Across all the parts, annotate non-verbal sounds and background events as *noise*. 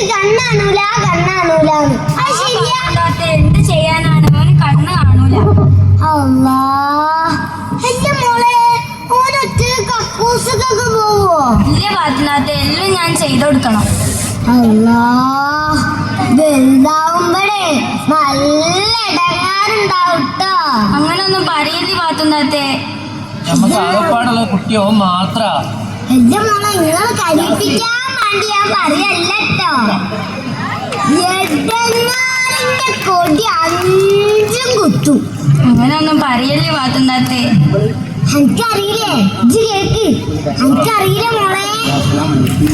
എന്റെ കുട്ടിക്ക് കണ്ണാണൂല. കണ്ണാണൂല എന്ത് ചെയ്യാനാണ്? അവന് കണ്ണ് കാണൂല. അല്ലാ എന്റെ മോളെ ഓരൊറ്റ കക്കൂസക്കൊക്കെ പോവോ? ഇല്ല പാത്തില്ലാത്ത എല്ലാം ഞാൻ ചെയ്തു കൊടുക്കണം. അല്ലാ വലുതാവുമ്പഴേ നല്ല ഇടങ്ങാറുണ്ടാവും ട്ടോ. അങ്ങനൊന്നും പറയില്ല പാത്തുന്നത്തെ നമുക്ക് ആകപ്പാടുള്ള കുട്ടിയോ മാത്ര. എന്റെ മോളെ നിങ്ങൾ കരിപ്പിക്കാൻ വേണ്ടി ഞാൻ പറയല്ല കൊടി അഞ്ചും കുത്തും. അങ്ങനൊന്നും പറയല്ലേ പാത്തുന്നാത്തെ എനിക്കറിയില്ലേ? ഇജ്ജ് കേക്ക്. എനിക്കറിയില്ല മോളെ?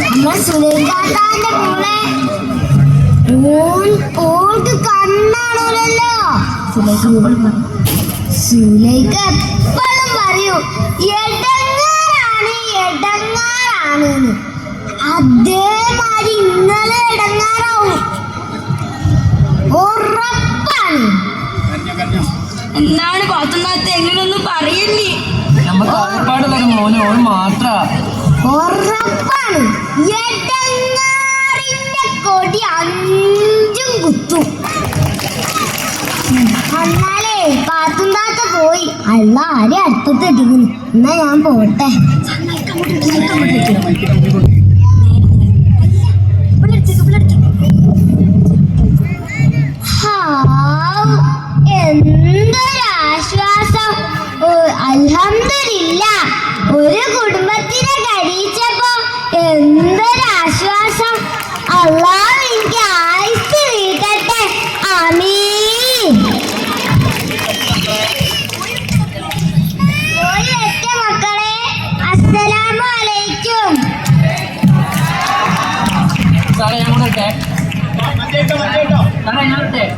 നമ്മളെ സുലൈഖാത്താന്റെ മോളെ. ഓൾക്ക് കണ്ണാണല്ലോ സുലൈഖ എപ്പോഴും പറയൂ എടങ്ങാറാണ് എടങ്ങാറാണ് അതേമാതിരി ഇന്നലെ എടങ്ങാറാവും. എന്താണ് പാത്തുന്നാത്ത എങ്ങനെയൊന്നും പറയില്ലേ. നമുക്ക് ആകപ്പാടുള്ള ഒരു മോന് ഓൻ മാത്ര. ഉറപ്പാണ്. കൊടി അഞ്ചും കുത്തും. എന്നാലേ പാത്തുന്നാത്ത പോയി. അല്ല ആരെ അടുപ്പത്ത് ഇട്ടിക്കുന്നു എന്നാ ഞാൻ പോട്ടെ. ഓ, അൽഹംദുലില്ല. ഒരു കുടുംബത്തിനെ കഴിച്ചപ്പോ എന്തൊരാശ്വാസം. അള്ളാഹ് എനിക്ക് ആയുസ് വീട്ടട്ടെ. ആമീൻ. പോയി മക്കളെ. അസ്സലാമു അലൈക്കും സാറേ ഞാൻ കൂടെ ഇട്ടെ. സാറേ ഞാൻ ഇട്ടെ.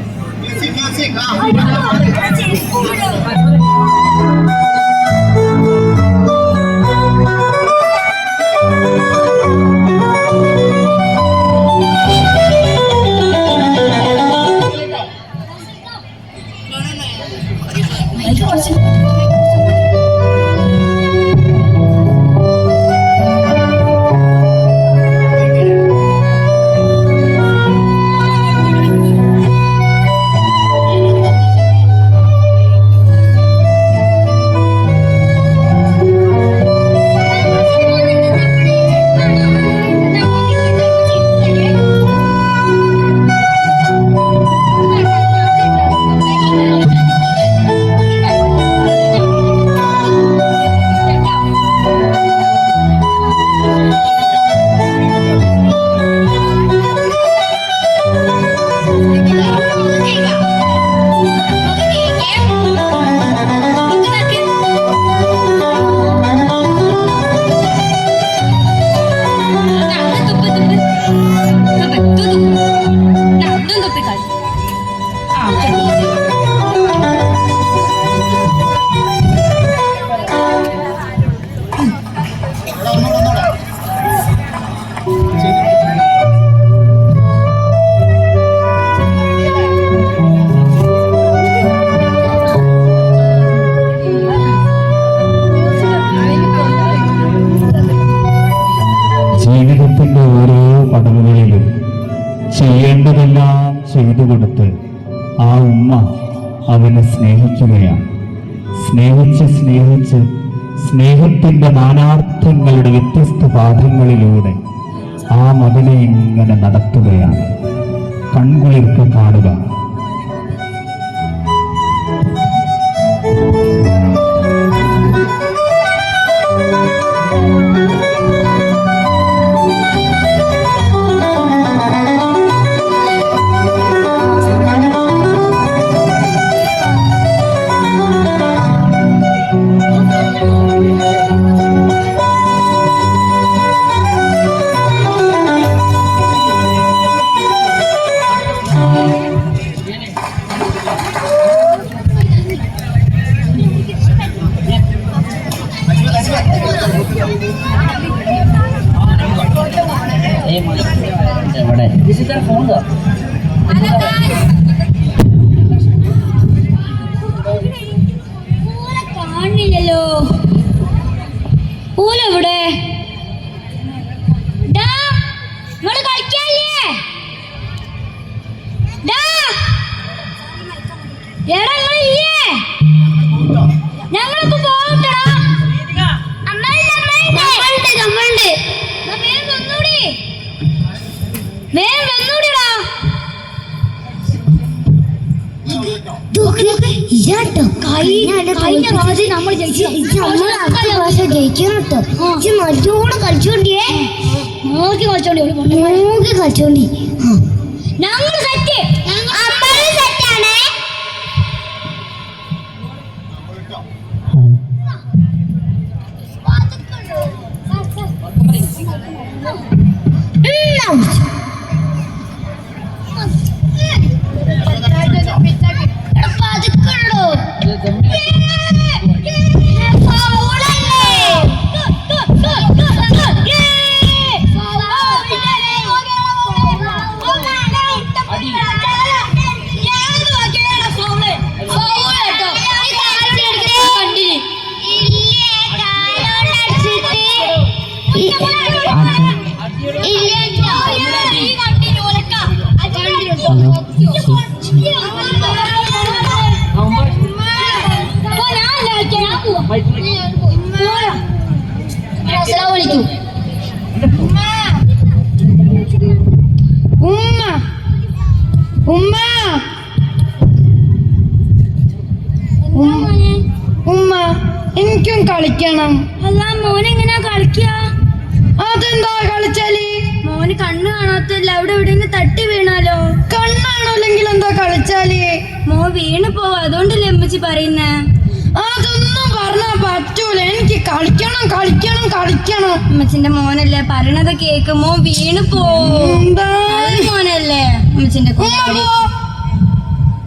സ്നേഹിക്കുകയാണ് സ്നേഹിച്ച് സ്നേഹിച്ച് സ്നേഹത്തിന്റെ നാനാർത്ഥങ്ങളുടെ വ്യത്യസ്ത പാഠങ്ങളിലൂടെ ആ മതിലെ ഇങ്ങനെ നടത്തുകയാണ്. കൺകുളിർക്ക് കാണുക. നല്ലോണം കളിച്ചോണ്ടിയേ. നോക്കി കളിച്ചോണ്ടി നോക്കി കളിച്ചോണ്ടി. ഞങ്ങൾ സെറ്റ് സെറ്റാണേ ഉമ്മ ഉമ്മ ഉമ്മ എനിക്കും കളിക്കണം അല്ല മോനെങ്ങനെയാ കളിക്കുക അതെന്താ കളിച്ചാൽ? മോന് കണ്ണ് കാണാത്തല്ല അവിടെ എവിടെയെങ്കിലും തട്ടി വീണാലോ? കണ്ണാണോ അല്ലെങ്കിൽ എന്താ കളിച്ചാൽ? മോ വീണ് പോവാ അതുകൊണ്ടല്ലേ അമ്മച്ചി പറയുന്നേ? അതൊന്നും പറഞ്ഞാ പറ്റൂല. എനിക്ക് കളിക്കണം കളിക്കണം കളിക്കണം. അമ്മച്ചിന്റെ മോനല്ലേ പറയണത് കേക്കുമോ വീണ് പോവും എന്താ? നല്ല അമ്മച്ചിന്റെ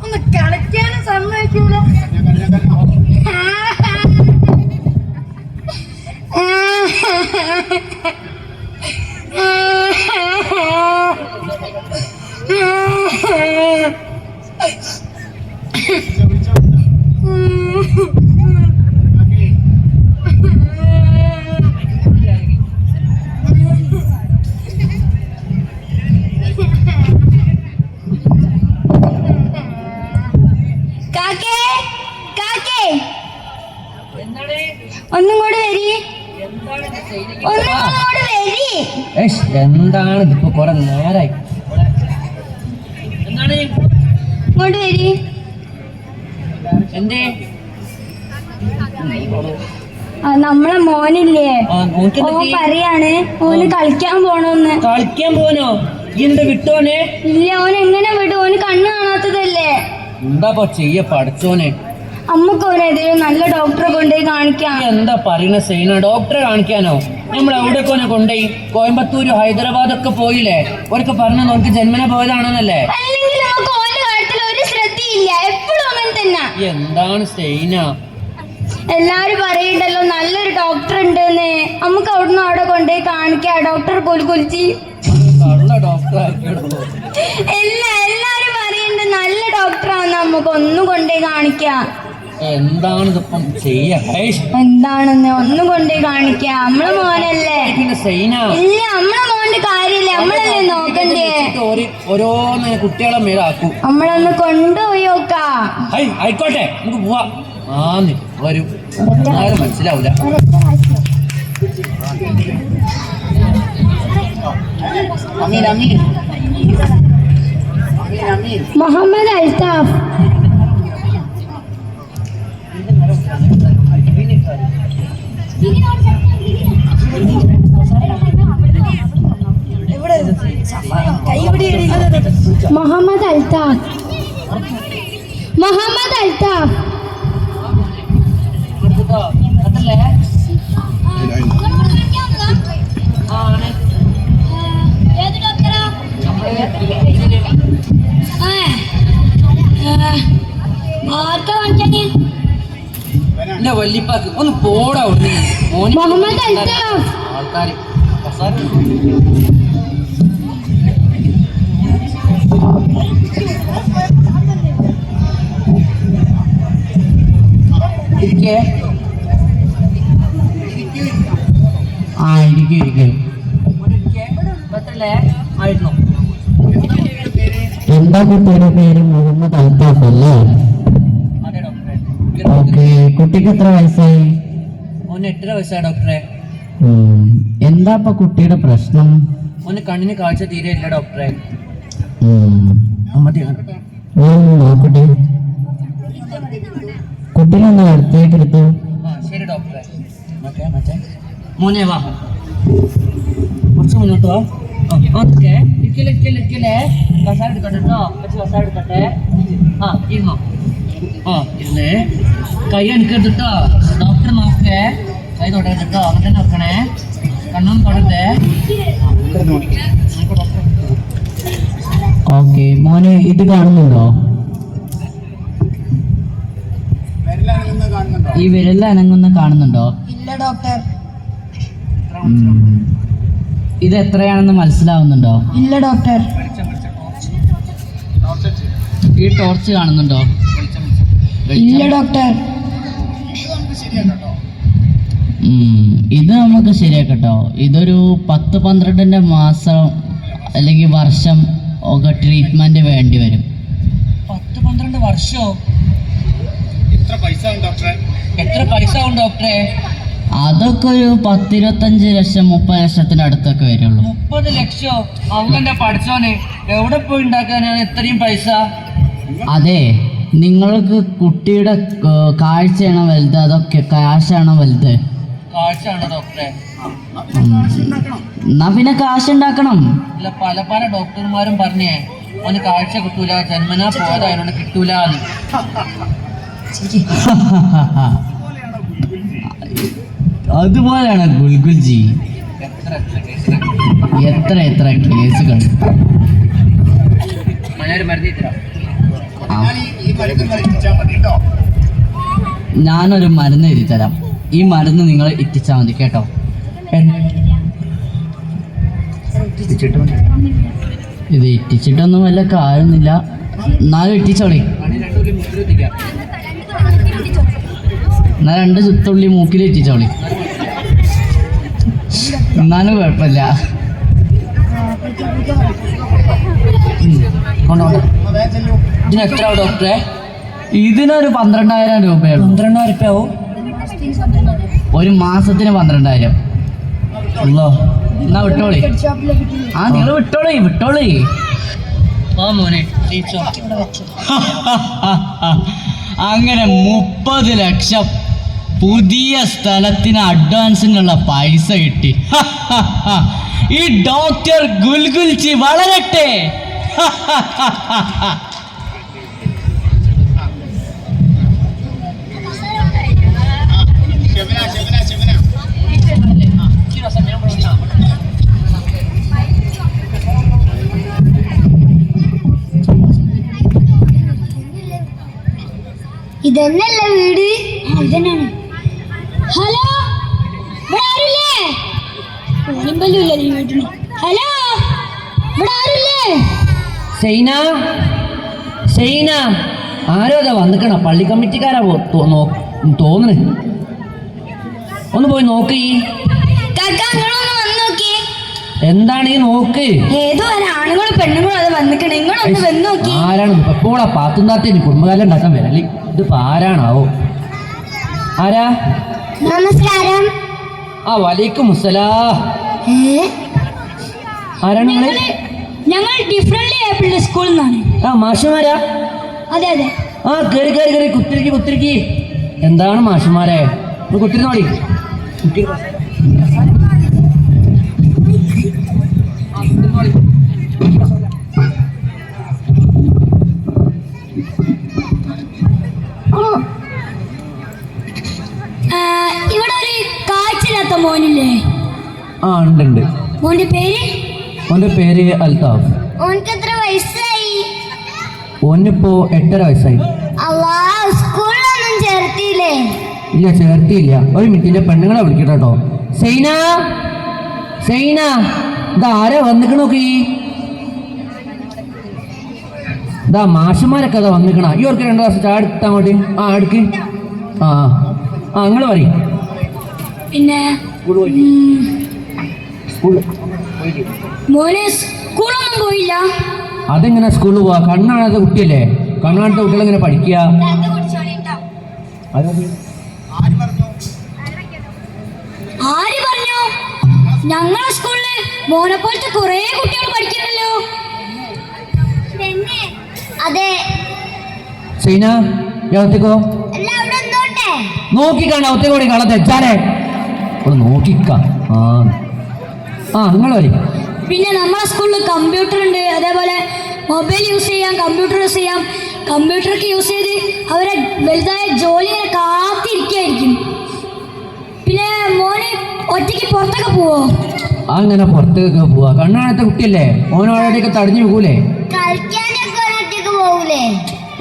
ഒന്ന് കളിക്കാനും സമ്മതിക്കൂല. ആ ഓ പറയാണ് ഓന് കളിക്കാൻ പോണോന്ന്. കളിക്കാൻ പോനോ എന്താ വിട്ടോനെ? ഇല്ല ഓൻ എങ്ങനെ വിടും? ഓന് കണ്ണ് കാണാത്തതല്ലേ. എന്താ ചെയ്യ പഠിച്ചോനെ? അമ്മയ്ക്ക് ഓനെതിരെ നല്ല ഡോക്ടറെ കൊണ്ടുപോയി കാണിക്കാം. എന്താ പറയണ സൈന? ഡോക്ടറെ കാണിക്കാനോ? നമ്മൾ എവിടെയൊക്കെ ഓനെ കൊണ്ടുപോയി. കോയമ്പത്തൂര് ഹൈദരാബാദ് ഒക്കെ പോയില്ലേ? ഒരൊക്കെ പറഞ്ഞു നമുക്ക് ജന്മന പോയതാണെന്നല്ലേ? അല്ലെങ്കിൽ നമുക്ക് ഓന്റെ കാര്യത്തിൽ ഒരു ശ്രദ്ധയില്ല. എപ്പോഴും അങ്ങനെ തന്നെ. എന്താണ് സൈന? എല്ലാരും പറയണ്ടല്ലോ നല്ലൊരു ഡോക്ടർ ഉണ്ടെന്ന്. നമുക്ക് അവിടുന്ന് അവിടെ കൊണ്ടുപോയി കാണിക്കാം. ഡോക്ടർ ആക്കിയിടുന്നു എല്ലാ എല്ലാരും പറയണ്ട് നല്ല ഡോക്ടറാന്ന് നമുക്ക് ഒന്നും കൊണ്ടുപോയി കാണിക്കാം. എന്താണ് ഇതിപ്പം ചെയ്യ? എന്താണെന്ന് ഒന്നും കൊണ്ടുപോയി കാണിക്ക. നമ്മളെ മോനല്ലേ? ഇല്ല നമ്മളെ മോന്റെ കാര്യമില്ല. നമ്മളല്ലേ നോക്കണ്ടേ? ഓരോ ഓരോന്ന് കുട്ടികളെ മേലാക്കൂ. നമ്മളൊന്ന് കൊണ്ടുപോയി നോക്കാം. ആയിക്കോട്ടെ നമുക്ക് പോവാ. ആന്ന് വരൂ. ആരും മനസ്സിലാവില്ല അമീൻ അമീൻ. മുഹമ്മദ് അൽതാഫ് മുഹമ്മദ് അൽതാഫ് മുഹമ്മദ് അൽതാഫ് എന്റെ വല്യപ്പാക്ക് ഒന്ന് പോടാ അവിടുന്ന് മോന് മുഹമ്മദ് അൽതാഫ് ആൾക്കാര് ഇരിക്കേ ആ ഇരിക്കേ ഇരിക്കേ എന്താ കുട്ടിയുടെ പേര്? മുഹമ്മദ് അൽത്താഫ് അല്ലേ? ഓക്കെ. കുട്ടിക്ക് എത്ര വയസ്സായി? എട്ടര വയസ്സായി ഡോക്ടറെ. എന്താ ഇപ്പൊ കുട്ടിയുടെ പ്രശ്നം? ഒന്ന് കണ്ണിന് കാഴ്ച തീരെ ഇല്ല ഡോക്ടറെ. നോക്കട്ടെ കുട്ടീനെ ഒന്ന് അടുത്തേക്ക് എടുത്തു. ശരി ഡോക്ടറെ. മറ്റേ മറ്റേ. മോനെ വാ. കുറച്ച് മുന്നോട്ട് വാ. ഓക്കെ ഇരിക്കൽ ഇരിക്കൽ ഇരിക്കലേ കസാര എടുക്കട്ടെ കേട്ടോ. കുറച്ച് കസാര എടുക്കട്ടെ. ആ ഇരുന്നോ. ആ ഇരുന്നേ. കൈ എടുക്കരുത് കേട്ടോ. ഡോക്ടർ നോക്കേ കൈ തുടരുത് കേട്ടോ. അങ്ങനെ തന്നെ വെക്കണേ. കണ്ണും തൊടരുതേ. ഓക്കെ മോനെ ഇത് കാണുന്നുണ്ടോ? ഈ വിരലിൽ അനങ്ങുന്ന കാണുന്നുണ്ടോ? ഇല്ല ഡോക്ടർ. ഇത് എത്രയാണെന്ന് മനസ്സിലാവുന്നുണ്ടോ? ഇല്ല ഡോക്ടർ ഈ ടോർച്ച് കാണുന്നുണ്ടോ? ഇല്ല ഡോക്ടർ ഇത് നമുക്ക് ശരിയാക്കട്ടോ. ഇതൊരു പത്ത് പന്ത്രണ്ടിന്റെ മാസം അല്ലെങ്കിൽ വർഷം ഒക്കെ ട്രീറ്റ്മെന്റ് വേണ്ടി വരും. പത്ത് പന്ത്രണ്ട് വർഷമോ എത്ര പൈസ ആവും ഡോക്ടറെ അതൊക്കെ ഒരു പത്തിരുപത്തഞ്ച് ലക്ഷം മുപ്പത് ലക്ഷത്തിന്റെ അടുത്തൊക്കെ വരുള്ളൂ. മുപ്പത് ലക്ഷോ? അവന്റെ പഠിച്ചോനെ? എവിടെ പോയി ഉണ്ടാക്കാനാണ് ഇത്രയും പൈസ? അതെ നിങ്ങൾക്ക് കുട്ടിയുടെ കാഴ്ചയാണോ വലുത്? അതൊക്കെ കാശാണോ വലുത്? ഡോക്ടറെ. എന്നാ പിന്നെ കാശ് ഉണ്ടാക്കണം ഇല്ല പല പല ഡോക്ടർമാരും പറഞ്ഞേ അവന് കാഴ്ച കിട്ടൂല ജന്മനാ പോയത് അതിനോട് കിട്ടൂല അതുപോലെയാണ് ഗുൽഗുൽജി. എത്ര എത്ര കേസുകൾ. ഞാനൊരു മരുന്ന് എഴുതി തരാം ഈ മരുന്ന് നിങ്ങൾ എത്തിച്ചാൽ മതി കേട്ടോ. ഇത് എത്തിച്ചിട്ടൊന്നും വല്ല കാര്യമൊന്നുമില്ല. എന്നാലും എത്തിച്ചോളി എന്നാ രണ്ട് ചുത്തുള്ളി മൂക്കിൽ ഇറ്റിച്ചോളി. എന്നാലും കുഴപ്പമില്ല. ഇതിന് എത്ര ഡോക്ടറെ? ഇതിനൊരു പന്ത്രണ്ടായിരം രൂപയാണ് പന്ത്രണ്ടായിരം രൂപ ആവും ഒരു മാസത്തിന് പന്ത്രണ്ടായിരം. ഉള്ളോ? എന്നാ വിട്ടോളി. ആ നിങ്ങൾ വിട്ടോളി വിട്ടോളി. ഓ മോനെ ടീച്ചോ *laughs* അങ്ങനെ മുപ്പത് ലക്ഷം പുതിയ സ്ഥലത്തിന് അഡ്വാൻസിനുള്ള പൈസ കിട്ടി. ഈ ഡോക്ടർ ഗുൽഗുൽച്ചി വളരട്ടെ. ഇതെന്നല്ല വീട്? ഇതന്നെയാണ് ഹലോ? ഇവിടെ ആരുല്ലേ? ഓണിമ്പല്ലൂല്ലേ ഈ വീട്ടിന് ഹലോ? ഇവിടെ ആരുല്ലേ? സൈന? സൈന? ആരോ അതാ വന്നിക്കണ? പള്ളി കമ്മിറ്റിക്കാരാ പോ- തോ- തോന്നണ്. ഒന്ന് പോയി നോക്ക് ഈ. എന്താണ് ഈ നോക്ക്? ഏതോ ആണുങ്ങളും പെണ്ണുങ്ങളും അത് വന്നിക്കണേ. നിങ്ങളൊന്ന് വന്ന് നോക്കി. ആരാണ്? എപ്പോഴാ പാത്തുന്നാത്തിന് കുടുംബകാലം ഉണ്ടാക്കാൻ വരല്ലേ ഇതിപ്പോ ആരാണാവോ? ആരാ? നമസ്കാരം. ആ വലൈക്കും ആരാണ് ഞങ്ങൾ ഡിഫറെന്റ്ലി ഏബിൾഡ് സ്കൂളിൽ നിന്നാണ് ആ മാഷുമാരാ? അതെ അതെ. ആ കേറി കേറി കേറി. കുത്തിരിക്ക് കുത്തിരിക്ക്. എന്താണ് മാഷുമാരെ? ഒന്ന് ആ ഉണ്ട് ഉണ്ട്. മോന്റെ പേര്? പേര് അൽതാഫ്. ഓനക്ക് എത്ര വയസ്സായി? ഓനിപ്പോ എട്ടര വയസ്സായി. അല്ലാ സ്കൂളിലൊന്നും ചേർത്തില്ലേ ഇല്ല ചേർത്തിയില്ല. ഒരു മിനിറ്റിന്റെ പെണ്ണുങ്ങളെ വിളിക്കട്ടോ കേട്ടോ സൈന സൈന ഇതാ ആരാ വന്നിക്കണ നോക്കി ഇതാ മാഷന്മാരൊക്കെ അതാ വന്നിക്കണ. ഈ ഓർക്ക് രണ്ടു ദിവസം ചാടുത്ത അങ്ങോട്ട്. ആ അടുക്ക് ആ ആ. അങ്ങനെ നിങ്ങൾ പറയും. പിന്നെ മോന് സ്കൂളൊന്നും പോയില്ല. അതെങ്ങനെ സ്കൂളിൽ പോവാ? കണ്ണാണത്തെ കുട്ടിയല്ലേ? കണ്ണാണത്തെ കുട്ടികൾ എങ്ങനെ പഠിക്കുക? ആര് പറഞ്ഞു? ഞങ്ങളെ സ്കൂളിൽ മോനെ പോലത്തെ കുറെ കുട്ടികൾ പഠിക്കുന്നുണ്ടല്ലോ അതെ. സീന നോക്കിക്കാണ് അവത്തേക്കോടി കള തെച്ചാലേ ഒന്ന് നോക്കിക്ക. ആ. ആ നിങ്ങൾ വരി. പിന്നെ നമ്മളെ സ്കൂളിൽ കമ്പ്യൂട്ടർ ഉണ്ട് അതേപോലെ മൊബൈൽ യൂസ് ചെയ്യാം കമ്പ്യൂട്ടർ യൂസ് ചെയ്യാം. കമ്പ്യൂട്ടറൊക്കെ യൂസ് ചെയ്ത് അവരെ വലുതായ ജോലി ഇങ്ങനെ കാത്തിരിക്കുകയായിരിക്കും പിന്നെ മോനെ ഒറ്റയ്ക്ക് പുറത്തൊക്കെ പോവോ? അങ്ങനെ പുറത്തേക്ക് പോവാ. കണ്ണാണത്തെ കുട്ടിയല്ലേ? ഓനോടൊക്കെ തടഞ്ഞു പോകൂലേ?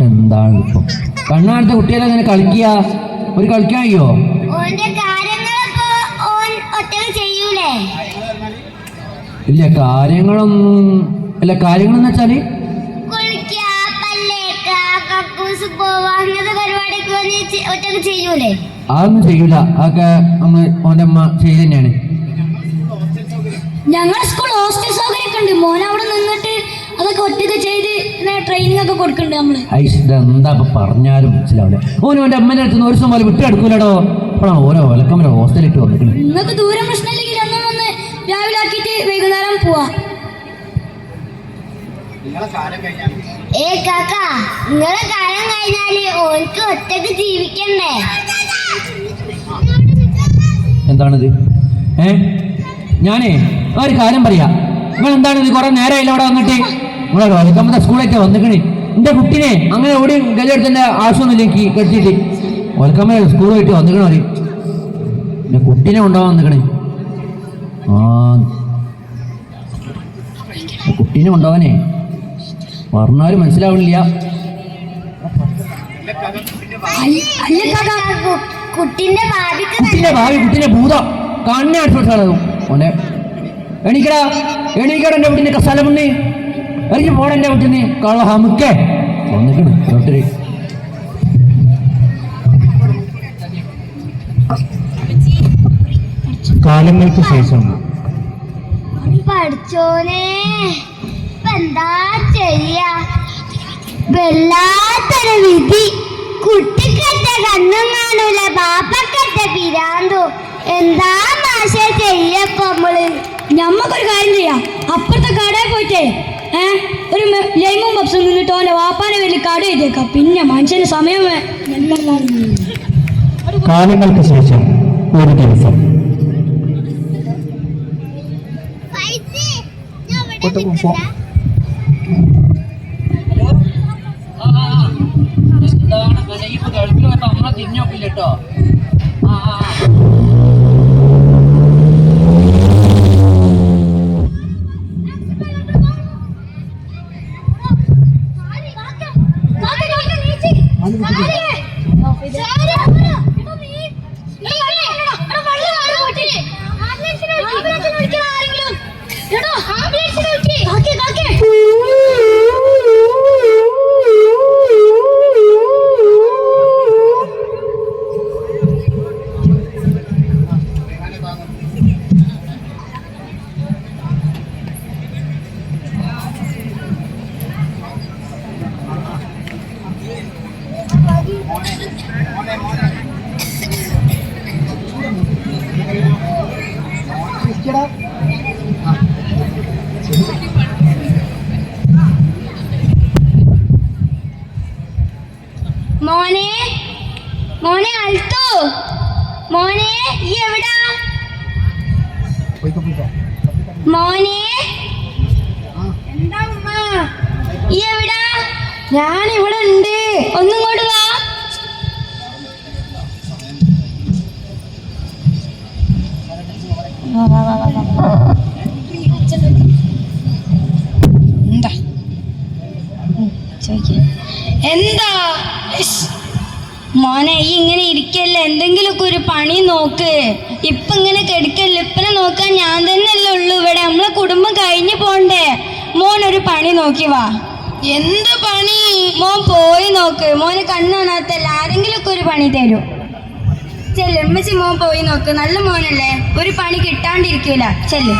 എന്താണ് ഇപ്പം കണ്ണാണത്തെ കുട്ടിയല്ലേ അങ്ങനെ കളിക്കുക? ഒരു കളിക്കാൻ കഴിയോ ഇല്ല കാര്യങ്ങളൊന്നും ഇല്ല കാര്യങ്ങളെന്ന് വെച്ചാൽ അതൊന്നും ചെയ്യൂല. അതൊക്കെ അമ്മ ഓന്റെ അമ്മ ചെയ്ത് തന്നെയാണ് ഞങ്ങളുടെ സ്കൂൾ ഹോസ്റ്റൽ സൗകര്യമൊക്കെ ഉണ്ട്. മോൻ അവിടെ നിന്നിട്ട് അതൊക്കെ ഒറ്റയ്ക്ക് ചെയ്ത് ട്രെയിനിങ് ഒക്കെ കൊടുക്കുന്നുണ്ട് നമ്മൾ. എന്താ പറഞ്ഞാലും മനസ്സിലാവില്ല ഓനോ എന്റെ അമ്മേന്റെ അടുത്ത് ഒരു സമയം വിട്ടെടുക്കൂലോ അപ്പോഴാണ് ഓരോ വിലക്കമ്മല ഹോസ്റ്റലിട്ട് വന്നിട്ടുണ്ട് നിങ്ങൾക്ക് ദൂരം പ്രശ്നമില്ലെങ്കിൽ വൈകുന്നേരം പോവാ. ഏ കാക്ക നിങ്ങളെ കാലം കഴിഞ്ഞാൽ ഓർക്ക് ഒറ്റയ്ക്ക് ജീവിക്കണ്ടേ? എന്താണിത്? ഏ? ഞാനേ ആ ഒരു കാര്യം പറയാ. നിങ്ങൾ എന്താണ് കുറെ നേരമായില്ല അവിടെ വന്നിട്ട്? നിങ്ങളെ വിലക്കമ്മത്തെ സ്കൂളൊക്കെ വന്നിക്കണേ. എന്റെ കുട്ടിനെ അങ്ങനെ എവിടെയും കല്ലെടുത്തതിന്റെ ആവശ്യമൊന്നുമില്ല എനിക്ക് കെട്ടിട്ട് വിലക്കമ്മ സ്കൂൾ പോയിട്ട് വന്നിക്കണോ കുട്ടീനെ കൊണ്ടുപോകാൻ വന്നിക്കണേ. ആ കുട്ടീനെ കൊണ്ടുപോകാനേ പറഞ്ഞാലും മനസ്സിലാവണില്ല കുട്ടിന്റെ ഭാവി കുട്ടിന്റെ ഭൂതം. കണ്ണെ അടിച്ചോളൂ ഓനെ എണീക്കടാ. എണീക്കട എന്റെ വീട്ടിന്റെ കസാല മുന്നേ എനിക്ക് പോടെ എന്റെ വീട്ടിൽ കള ഹമുക്കേ. വന്നിക്കണ് കാലങ്ങൾക്ക് ശേഷം പഠിച്ചോനെ. എന്താ ചെയ്യാ? വല്ലാത്തൊരു വിധി. കുട്ടിക്കറ്റ കണ്ണും കാണൂല ബാപ്പക്കറ്റ പിരാന്തു. എന്താ മാഷ ചെയ്യപ്പോ നമ്മൾ? ഞമ്മക്കൊരു കാര്യം ചെയ്യാം. അപ്പുറത്തെ കടയിൽ പോയിട്ടേ ഏ ഒരു ലൈമും പപ്സും നിന്നിട്ട് ഓന്റെ വാപ്പാനെ വലിയ കട എഴുതിയേക്കാം. പിന്നെ മനുഷ്യന് സമയം കാര്യങ്ങൾക്ക് കാലങ്ങൾക്ക് ശേഷം ഒരു ദിവസം. തിരിഞ്ഞോക്കില്ലോ മോനെ ഈ എവിടാ മോനെ? എന്താ ഉമ്മ? ഈ എവിടാ ഞാൻ ഇവിടെ ഉണ്ട്. ഒന്നും കൂടെ വാ. മോനെ ഈ ഇങ്ങനെ ഇരിക്കല്ലേ എന്തെങ്കിലുമൊക്കെ ഒരു പണി നോക്ക് ഇപ്പൊ ഇങ്ങനെ കെടുക്കല്ല ഇപ്പനെ നോക്കാൻ ഞാൻ തന്നെയല്ലേ ഉള്ളൂ ഇവിടെ നമ്മളെ കുടുംബം കഴിഞ്ഞു പോണ്ടേ മോൻ ഒരു പണി നോക്കി വാ എന്ത് പണി മോൻ പോയി നോക്ക് മോന് കണ്ണാണാത്തല്ല ആരെങ്കിലുമൊക്കെ ഒരു പണി തരൂ ചെല്ല് ഉമ്മച്ചി മോൻ പോയി നോക്ക് നല്ല മോനല്ലേ ഒരു പണി കിട്ടാണ്ടിരിക്കൂല ചെല്ല്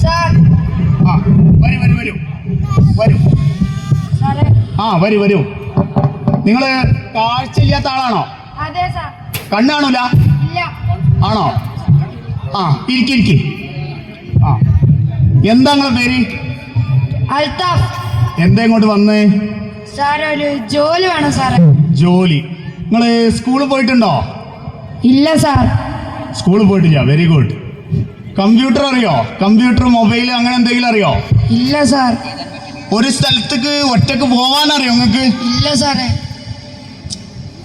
സാർ ആ വരും വരൂ വരും. വരും. ആ വരൂ വരൂ. നിങ്ങൾ കാഴ്ചയില്ലാത്ത ആളാണോ? കണ്ണ് കാണൂല ആണോ? ആ ഇരിക്കിരിക്കി ആ. എന്താ നിങ്ങളെ പേര്? അൽതാഫ് എന്താ ഇങ്ങോട്ട് വന്നേ? ഒരു ജോലി വേണം സാറേ. ജോലി. നിങ്ങൾ സ്കൂളിൽ പോയിട്ടുണ്ടോ? ഇല്ല സാർ. സ്കൂളിൽ പോയിട്ടില്ല. വെരി ഗുഡ് കമ്പ്യൂട്ടർ അറിയോ? കമ്പ്യൂട്ടർ മൊബൈൽ അങ്ങനെ എന്തെങ്കിലും അറിയോ? ഇല്ല സാർ. ഒരു സ്ഥലത്തേക്ക് ഒറ്റയ്ക്ക് പോവാൻ അറിയോ നിങ്ങൾക്ക്? ഇല്ല സാറേ.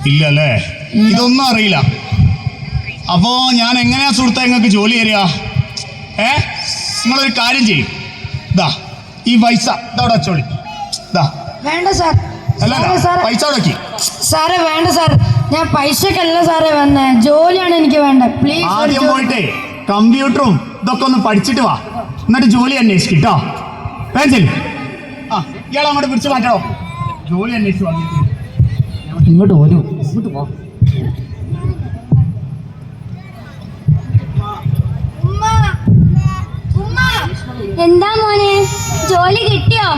ഇല്ല. അല്ലേ ഇതൊന്നും അറിയില്ല. അപ്പോ ഞാൻ എങ്ങനെയാ സുഹൃത്തെ നിങ്ങൾക്ക് ജോലി തരിക? ഏ? നിങ്ങളൊരു കാര്യം ചെയ്യും. ഇതാ ഈ പൈസ ഇതവിടെ അച്ചോളി ഇതാ വേണ്ട സാർ. അല്ല പൈസ അവിടെ സാറേ വേണ്ട സാർ ഞാൻ പൈസക്കല്ല സാറേ വന്നേ. ജോലിയാണ് എനിക്ക് വേണ്ടത് പ്ലീസ് ആദ്യം പോയിട്ടേ കമ്പ്യൂട്ടറും ഇതൊക്കെ ഒന്ന് പഠിച്ചിട്ട് വാ. എന്നിട്ട് ജോലി അന്വേഷിക്കും പെൻസിൽ. ആ ഇയാൾ അങ്ങോട്ട് പിടിച്ചു മാറ്റോ ജോലി അന്വേഷിച്ചു ഇങ്ങോട്ട് ഓരോ ഇങ്ങോട്ട് പോ എന്താ മോനെ? ജോലി കിട്ടിയോ?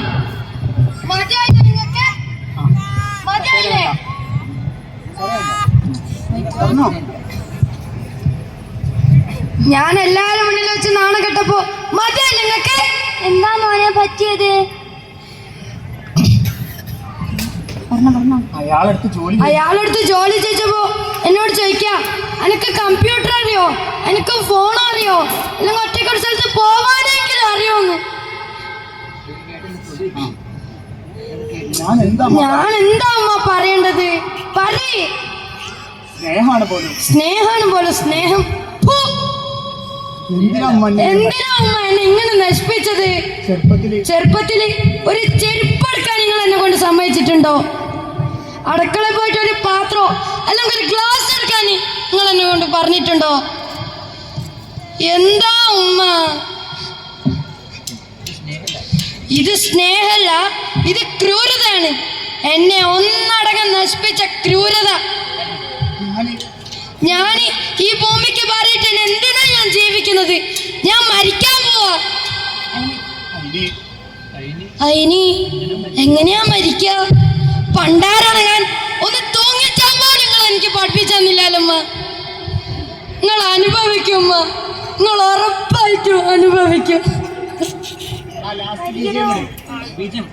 ഞാൻ എല്ലാരും മുന്നിൽ വെച്ച് നാണം കെട്ടപ്പോ നിങ്ങക്ക് എന്താ മോനെ പറ്റിയത്? അയാളെടുത്ത് ജോലി ചോദിച്ചപ്പോ എന്നോട് ചോദിക്കാം എനിക്ക് കമ്പ്യൂട്ടർ അറിയോ? എനിക്ക് ഫോൺ അറിയോ? അല്ലെങ്കിൽ ഒറ്റയ്ക്ക് ഒരു സ്ഥലത്ത് പോവാനെങ്കിലും അറിയോന്ന്? ഞാൻ എന്താ ഞാൻ എന്താ അമ്മ പറയേണ്ടത്? പറയേ. സ്നേഹമാണ് പോലും. സ്നേഹാണ് പോലെ. സ്നേഹം എന്തിനാ എന്തിനാ എന്നെ ഇങ്ങനെ നശിപ്പിച്ചത്? ചെറുപ്പത്തിൽ. ചെറുപ്പത്തിൽ ഒരു ചെരുപ്പെടുക്കാൻ നിങ്ങൾ എന്നെ കൊണ്ട് സമ്മതിച്ചിട്ടുണ്ടോ? അടുക്കളയിൽ പോയിട്ട് ഒരു പാത്രോ അല്ലെങ്കിൽ ഒരു ഗ്ലാസ് എടുക്കാൻ നിങ്ങൾ എന്നെ കൊണ്ട് പറഞ്ഞിട്ടുണ്ടോ? എന്താ ഉമ്മ? ഇത് സ്നേഹല്ല ഇത് ക്രൂരതയാണ്. എന്നെ ഒന്നടങ്കം നശിപ്പിച്ച ക്രൂരത. ഞാൻ ഈ ഭൂമിക്ക് പറയിട്ട് എന്തിനാ ഞാൻ ജീവിക്കുന്നത്? ഞാൻ മരിക്കാൻ പോവാ. അയിനി എങ്ങനെയാ മരിക്ക? പണ്ടാരാണ് ഞാൻ ഒന്ന് തൂങ്ങിച്ചാൽ പോലും നിങ്ങൾ എനിക്ക് പഠിപ്പിച്ചെന്നില്ലല്ലമ്മ നിങ്ങൾ അനുഭവിക്കും നിങ്ങൾ ഉറപ്പായിട്ടും അനുഭവിക്കും.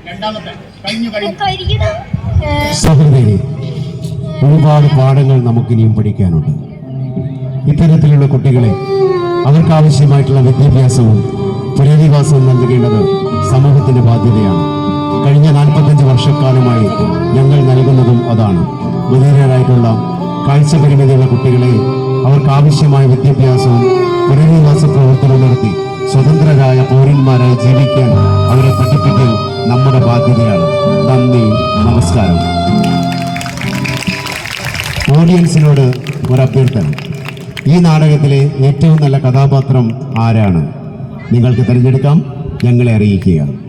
രണ്ടാമത്തെ. കഴിഞ്ഞു കഴിഞ്ഞു. ഒരുപാട് പാഠങ്ങൾ നമുക്കിനിയും പഠിക്കാനുണ്ട്. ഇത്തരത്തിലുള്ള കുട്ടികളെ അവർക്കാവശ്യമായിട്ടുള്ള വിദ്യാഭ്യാസവും പുനരധിവാസവും നൽകേണ്ടത് സമൂഹത്തിന്റെ ബാധ്യതയാണ്. കഴിഞ്ഞ നാൽപ്പത്തഞ്ച് വർഷക്കാലമായി ഞങ്ങൾ നൽകുന്നതും അതാണ്. മുതിരായിട്ടുള്ള കാഴ്ച പരിമിതിയുള്ള കുട്ടികളെ അവർക്കാവശ്യമായ വിദ്യാഭ്യാസവും പുനരധിവാസ പ്രവർത്തനവും നടത്തി സ്വതന്ത്രരായ പൗരന്മാരായി ജീവിക്കാൻ അവരെ പഠിപ്പിക്കൽ നമ്മുടെ ബാധ്യതയാണ്. നന്ദി നമസ്കാരം. ഓഡിയൻസിനോട് ഒരു അഭ്യർത്ഥന. ഈ നാടകത്തിലെ ഏറ്റവും നല്ല കഥാപാത്രം ആരാണ്? നിങ്ങൾക്ക് തിരഞ്ഞെടുക്കാം. ഞങ്ങളെ അറിയിക്കുക